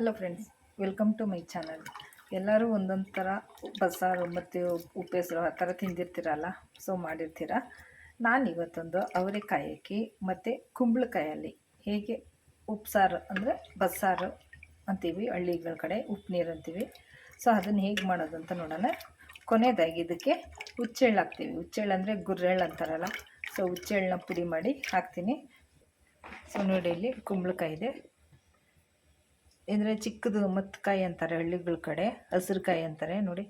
Hello friends welcome to my channel ಎಲ್ಲರೂ ಒಂದೊಂದು ಥರ ಬಸ್ಸಾರು ಮತ್ತು ಉಪ್ಪೆಸರು ಆ ಥರ ತಿಂದಿರ್ತೀರಲ್ಲ ಸೊ ಮಾಡಿರ್ತೀರ? ನಾನು ಇವತ್ತೊಂದು ಅವರೆಕಾಯಿ ಹಾಕಿ ಮತ್ತು ಕುಂಬಳಕಾಯಲ್ಲಿ ಹೇಗೆ ಉಪ್ಸಾರು ಅಂದರೆ ಬಸ್ಸಾರು ಅಂತೀವಿ, ಹಳ್ಳಿಗಳ ಕಡೆ ಉಪ್ಪು ನೀರು ಅಂತೀವಿ. ಸೊ ಅದನ್ನು ಹೇಗೆ ಮಾಡೋದು ಅಂತ ನೋಡೋಣ. ಕೊನೆಯದಾಗಿ ಇದಕ್ಕೆ ಹುಚ್ಚೆಳ್ಳು ಹಾಕ್ತೀವಿ. ಹುಚ್ಚೆಳ್ಳು ಅಂದರೆ ಗುರ್ರೆಳ್ಳು ಅಂತಾರಲ್ಲ ಸೊ ಹುಚ್ಚೆಳ್ಳನ್ನ ಪುಡಿ ಮಾಡಿ ಹಾಕ್ತೀನಿ. ಸೊ ನೋಡಿ ಇಲ್ಲಿ ಕುಂಬಳಕಾಯಿ ಇದೆ. ಅಂದರೆ ಚಿಕ್ಕದು ಮತ್ತಕಾಯಿ ಅಂತಾರೆ, ಹಳ್ಳಿಗಳ ಕಡೆ, ಹಸಿರುಕಾಯಿ ಅಂತಾರೆ, ನೋಡಿ.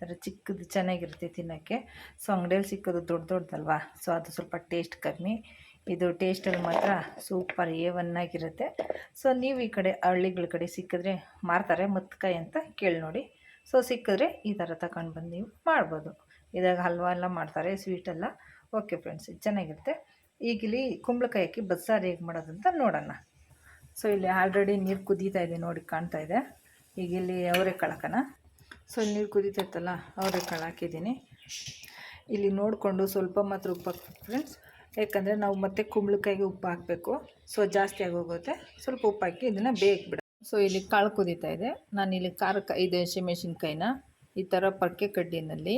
ಥರ ಚಿಕ್ಕದು ಚೆನ್ನಾಗಿರುತ್ತೆ ತಿನ್ನೋಕ್ಕೆ. ಸೊ ಅಂಗಡಿಯಲ್ಲಿ ಸಿಕ್ಕೋದು ದೊಡ್ಡ ದೊಡ್ಡದಲ್ವಾ? ಸೊ, ಅದು ಸ್ವಲ್ಪ ಟೇಸ್ಟ್ ಕಮ್ಮಿ. ಇದು ಟೇಸ್ಟಲ್ಲಿ ಮಾತ್ರ ಸೂಪರ್ ಏ ಒನ್ ಆಗಿರುತ್ತೆ. ಸೊ, ನೀವು ಈ ಕಡೆ ಹಳ್ಳಿಗಳ ಕಡೆ ಸಿಕ್ಕಿದ್ರೆ ಮಾರ್ತಾರೆ ಮತ್ತಕಾಯಿ ಅಂತ ಕೇಳಿ ನೋಡಿ. ಸೊ, ಸಿಕ್ಕಿದ್ರೆ ಈ ಥರ ತಗೊಂಡು ಬಂದು ನೀವು ಮಾಡ್ಬೋದು. ಇದಾಗ ಹಲ್ವಾ ಎಲ್ಲ ಮಾಡ್ತಾರೆ ಸ್ವೀಟೆಲ್ಲ ಓಕೆ ಫ್ರೆಂಡ್ಸ್ ಇದು ಚೆನ್ನಾಗಿರುತ್ತೆ. ಈಗ ಇಲ್ಲಿ ಕುಂಬಳಕಾಯಿ ಹಾಕಿ ಬಸ್ಸಾರು ಹೇಗೆ ಮಾಡೋದಂತ ನೋಡೋಣ. ಸೊ ಇಲ್ಲಿ ಆಲ್ರೆಡಿ ನೀರು ಕುದೀತಾ ಇದೆ ನೋಡಿ ಕಾಣ್ತಾ ಇದೆ. ಈಗ ಇಲ್ಲಿ ಅವರೆಕಾಳು ಹಾಕೋಣ ಸೊ ಇಲ್ಲಿ ನೀರು ಕುದೀತಾ ಇತ್ತಲ್ಲ ಅವರೆಕಾಳು ಹಾಕಿದ್ದೀನಿ ಇಲ್ಲಿ ನೋಡಿಕೊಂಡು ಸ್ವಲ್ಪ ಮಾತ್ರ ಉಪ್ಪು ಹಾಕ್ಬೇಕು ಫ್ರೆಂಡ್ಸ್ ಯಾಕಂದರೆ ನಾವು ಮತ್ತೆ ಕುಂಬಳಕಾಯಿಗೆ ಉಪ್ಪು ಹಾಕಬೇಕು. ಸೊ ಜಾಸ್ತಿ ಆಗೋಗುತ್ತೆ. ಸ್ವಲ್ಪ ಉಪ್ಪು ಹಾಕಿ ಇದನ್ನು ಬಿಡ. ಸೊ ಇಲ್ಲಿ ಕಾಳು ಕುದೀತಾ ಇದೆ. ನಾನು ಇಲ್ಲಿ ಖಾರಕ್ಕೆ ಐದು ಹಸಿಮೆಣಸಿನ್ಕಾಯಿನ ಈ ಥರ ಪರ್ಕೆ ಕಡ್ಡಿನಲ್ಲಿ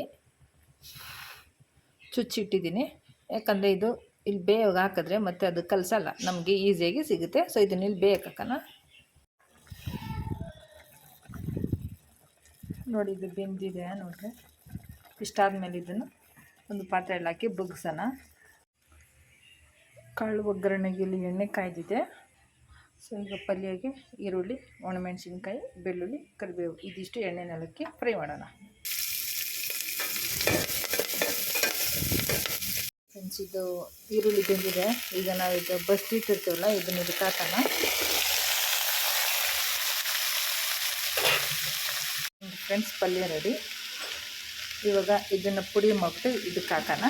ಚುಚ್ಚಿಟ್ಟಿದ್ದೀನಿ. ಯಾಕಂದರೆ ಇದು ಇಲ್ಲಿ ಬೇಯೋಗ ಹಾಕಿದ್ರೆ ಮತ್ತೆ ಅದು ಕಲಸಲ್ಲ, ನಮಗೆ ಈಸಿಯಾಗಿ ಸಿಗುತ್ತೆ. ಸೊ ಇದನ್ನ ಇಲ್ಲಿ ಬೇಯಕ್ಕೆ ಹಾಕೋಣ. ನೋಡಿ, ಇದು ಬೆಂದಿದೆ, ನೋಡಿರಿ. ಇಷ್ಟಾದ್ಮೇಲೆ ಇದನ್ನು ಒಂದು ಪಾತ್ರೆಯಲ್ಲಿ ಹಾಕಿ ಬಗ್ಸೋಣ. ಕಾಳು ಒಗ್ಗರಣೆಗೆ ಇಲ್ಲಿ ಎಣ್ಣೆ ಕಾಯ್ದಿದೆ. ಸೊ ಈಗ ಪಲ್ಯಗೆ ಈರುಳ್ಳಿ, ಒಣಮೆಣಸಿನ್ಕಾಯಿ, ಬೆಳ್ಳುಳ್ಳಿ, ಕರಿಬೇವು, ಇದಿಷ್ಟು ಎಣ್ಣೆನೆಲಕ್ಕೆ ಫ್ರೈ ಮಾಡೋಣ. ಇದು ಈರುಳ್ಳಿ ಬೆಂದಿದೆ. ಈಗ ನಾವು ಇದು ಬಸ್ ಇಟ್ಟಿರ್ತೀವಲ್ಲ ಇದನ್ನ ಇದಕ್ಕೆ ಹಾಕೋಣ ಫ್ರೆಂಡ್ಸ್, ಪಲ್ಯ ರೆಡಿ ಇವಾಗ ಇದನ್ನು ಪುಡಿ ಮಾಡಿಬಿಟ್ಟು ಇದಕ್ಕೆ ಹಾಕೋಣ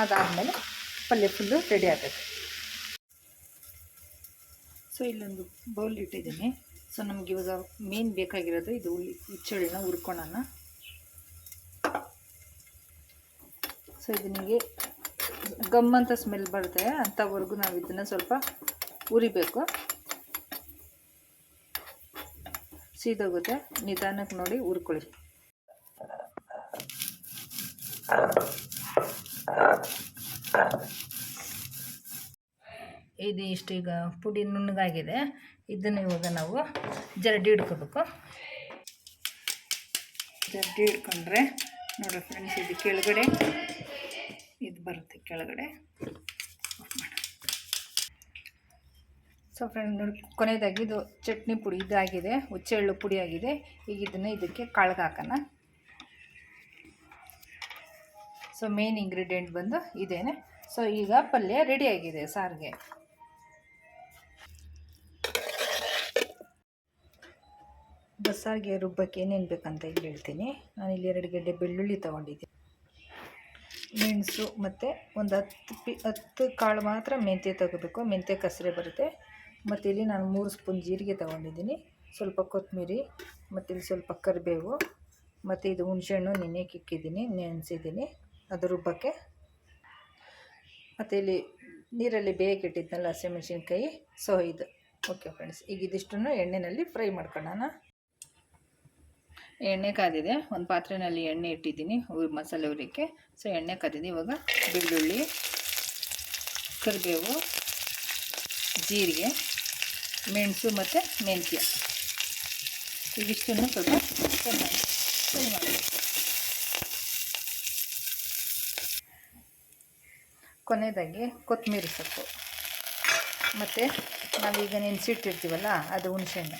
ಅದಾದಮೇಲೆ ಪಲ್ಯ ಫುಲ್ಲು ರೆಡಿ ಆಗುತ್ತೆ. ಸೊ ಇಲ್ಲೊಂದು ಬೌಲ್ ಇಟ್ಟಿದ್ದೀನಿ. ಸೊ ನಮ್ಗೆ ಇವಾಗ ಮೇನ್ ಬೇಕಾಗಿರೋದು ಇದು ಉಳ್ಳಿ, ಹುಚ್ಚಳ್ಳಿನ ಹುರ್ಕೊಳ್ಳೋಣ ಸೊ ಇದನಿಗೆ ಗಮ್ ಅಂತ ಸ್ಮೆಲ್ ಬರುತ್ತೆ ಅಂಥವರೆಗೂ ನಾವು ಇದನ್ನು ಸ್ವಲ್ಪ ಉರಿಬೇಕು. ಸೀದೋಗುತ್ತೆ ನಿಧಾನಕ್ಕೆ ನೋಡಿ ಉರ್ಕೊಳ್ಳಿ. ಇದು ಇಷ್ಟು ಈಗ ಪುಡಿ ನುಣ್ಣಗಾಗಿದೆ. ಇದನ್ನು ಇವಾಗ ನಾವು ಜರಡಿ ಹಿಡ್ಕೋಬೇಕು ಜರಡಿ ಹಿಡ್ಕೊಂಡ್ರೆ ನೋಡಿ ಫ್ರೆಂಡ್ಸ್ ಇದು ಕೆಳಗಡೆ ಇದು ಬರುತ್ತೆ ಕೆಳಗಡೆ. ಸೊ ಫ್ರೆಂಡ್ ನೋಡಿ, ಕೊನೆಯದಾಗಿ ಇದು ಚಟ್ನಿ ಪುಡಿ ಇದಾಗಿದೆ, ಹುಚ್ಚೆಳ್ಳು ಪುಡಿ ಆಗಿದೆ. ಈಗ ಇದನ್ನು ಇದಕ್ಕೆ ಕಾಳ್ಗೆ ಹಾಕೋಣ. ಸೊ ಮೇನ್ ಇಂಗ್ರೀಡಿಯೆಂಟ್ ಬಂದು ಇದೇನೆ. ಸೊ ಈಗ ಪಲ್ಯ ರೆಡಿಯಾಗಿದೆ ಸಾರಿಗೆ. ಬಸ್ಸಾರಿಗೆ ರುಬ್ಬಕ್ಕೆ ಏನೇನು ಬೇಕಂತ ಇಲ್ಲಿ ಹೇಳ್ತೀನಿ. ನಾನು ಇಲ್ಲಿ ಎರಡು ಗಡ್ಡೆ ಬೆಳ್ಳುಳ್ಳಿ ತೊಗೊಂಡಿದ್ದೀನಿ ಮೆಣಸು ಮತ್ತು ಒಂದು ಹತ್ತು ಪಿ, ಹತ್ತು ಕಾಳು ಮಾತ್ರ ಮೆಂತ್ಯ ತೊಗೋಬೇಕು ಮೆಂತ್ಯ ಕಸರೆ ಬರುತ್ತೆ. ಮತ್ತು ಇಲ್ಲಿ ನಾನು ಮೂರು ಸ್ಪೂನ್ ಜೀರಿಗೆ ತೊಗೊಂಡಿದ್ದೀನಿ. ಸ್ವಲ್ಪ ಕೊತ್ತಂಬರಿ, ಮತ್ತು ಇಲ್ಲಿ ಸ್ವಲ್ಪ ಕರಿಬೇವು, ಮತ್ತು ಇದು ಹುಣಸೆಹಣ್ಣು ನೆನೆ ಕಿಕ್ಕಿದ್ದೀನಿ ನೆನೆಸಿದ್ದೀನಿ ಅದು ರುಬ್ಬಕ್ಕೆ. ಮತ್ತು ಇಲ್ಲಿ ನೀರಲ್ಲಿ ಬೇಯಕ್ಕೆ ಇಟ್ಟಿದ್ನಲ್ಲ ಹಸಿಮೆಣ್ಸಿನ್ಕಾಯಿ, ಸೊ ಇದು. ಓಕೆ ಫ್ರೆಂಡ್ಸ್ ಈಗ ಇದಿಷ್ಟನ್ನು ಎಣ್ಣೆಯಲ್ಲಿ ಫ್ರೈ ಮಾಡ್ಕೊಳ್ಳೋಣ. ಎಣ್ಣೆ ಕಾದಿದೆ. ಒಂದು ಪಾತ್ರೆಯಲ್ಲಿ ಎಣ್ಣೆ ಇಟ್ಟಿದ್ದೀನಿ ಮಸಾಲೆ ಹುರಿಕೆ ಸೊ ಎಣ್ಣೆ ಕಾದಿದೆ. ಇವಾಗ ಬೆಳ್ಳುಳ್ಳಿ, ಕರಿಬೇವು, ಜೀರಿಗೆ, ಮೆಣಸು ಮತ್ತು ಮೆಂತ್ಯ. ಇದಿಷ್ಟನ್ನು ಸ್ವಲ್ಪ ಚೆನ್ನಾಗಿ ಫ್ರೈ ಮಾಡಬೇಕು. ಕೊನೆಯದಾಗಿ ಕೊತ್ತಂಬರಿ ಸೊಪ್ಪು. ಮತ್ತು ನಾವೀಗ ನೆನೆಸಿಟ್ಟಿರ್ತೀವಲ್ಲ, ಅದು ಹುಣಸೆಹಣ್ಣು.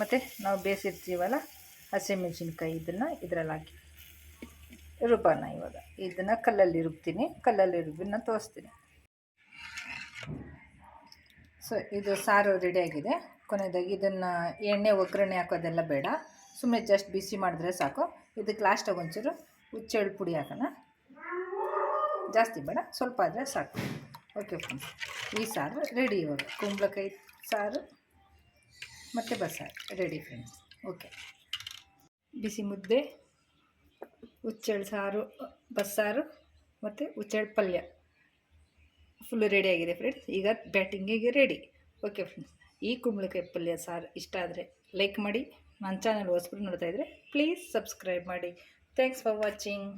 ಮತ್ತು ನಾವು ಬೇಯಿಸಿರ್ತೀವಲ್ಲ ಹಸಿಮೆಣಸಿನ್ಕಾಯಿ ಇದನ್ನು ಇದರಲ್ಲಿ ಹಾಕಿ. ರುಬ್ಬೋಣ ಇವಾಗ. ಇದನ್ನು ಕಲ್ಲಲ್ಲಿ ರುಬ್ತೀನಿ. ಕಲ್ಲಲ್ಲಿ ರುಬ್ಬಿನ ತೋರಿಸ್ತೀನಿ. ಸೊ ಇದು ಸಾರು ರೆಡಿಯಾಗಿದೆ ಕೊನೆಯದಾಗಿ ಇದನ್ನು ಎಣ್ಣೆ, ಒಗ್ಗರಣೆ ಹಾಕೋದೆಲ್ಲ ಬೇಡ. ಸುಮ್ಮನೆ ಜಸ್ಟ್ ಬಿಸಿ ಮಾಡಿದ್ರೆ ಸಾಕು. ಇದಕ್ಕೆ ಲಾಸ್ಟಾಗಿ ಒಂಚೂರು ಹುಚ್ಚೆಳ್ಳು ಪುಡಿ ಹಾಕೋಣ. ಜಾಸ್ತಿ ಬೇಡ, ಸ್ವಲ್ಪ ಆದರೆ ಸಾಕು. ಓಕೆ ಫ್ರೆಂಡ್ಸ್ ಈ ಸಾರು ರೆಡಿ ಇವಾಗ. ಕುಂಬಳಕಾಯಿ ಸಾರು. ಮತ್ತು ಬಸ್ಸಾರು ರೆಡಿ ಫ್ರೆಂಡ್ಸ್ ಓಕೆ ಬಿಸಿ ಮುದ್ದೆ ಹುಚ್ಚೆಳ್ಳು ಸಾರು, ಬಸ್ಸಾರು ಮತ್ತು ಹುಚ್ಚೆಳ್ಳು ಪಲ್ಯ. ಫುಲ್ಲು ರೆಡಿಯಾಗಿದೆ ಫ್ರೆಂಡ್ಸ್ ಈಗ ಬ್ಯಾಟಿಂಗಿಗೆ ರೆಡಿ ಓಕೆ ಫ್ರೆಂಡ್ಸ್ ಈ ಕುಂಬಳಕಾಯಿ ಪಲ್ಯ ಸಾರು ಇಷ್ಟ ಆದರೆ ಲೈಕ್ ಮಾಡಿ. ನನ್ನ ಚಾನಲ್ ಹೊಸಬ್ರು ನೋಡ್ತಾ ಪ್ಲೀಸ್ ಸಬ್ಸ್ಕ್ರೈಬ್ ಮಾಡಿ. Thanks for watching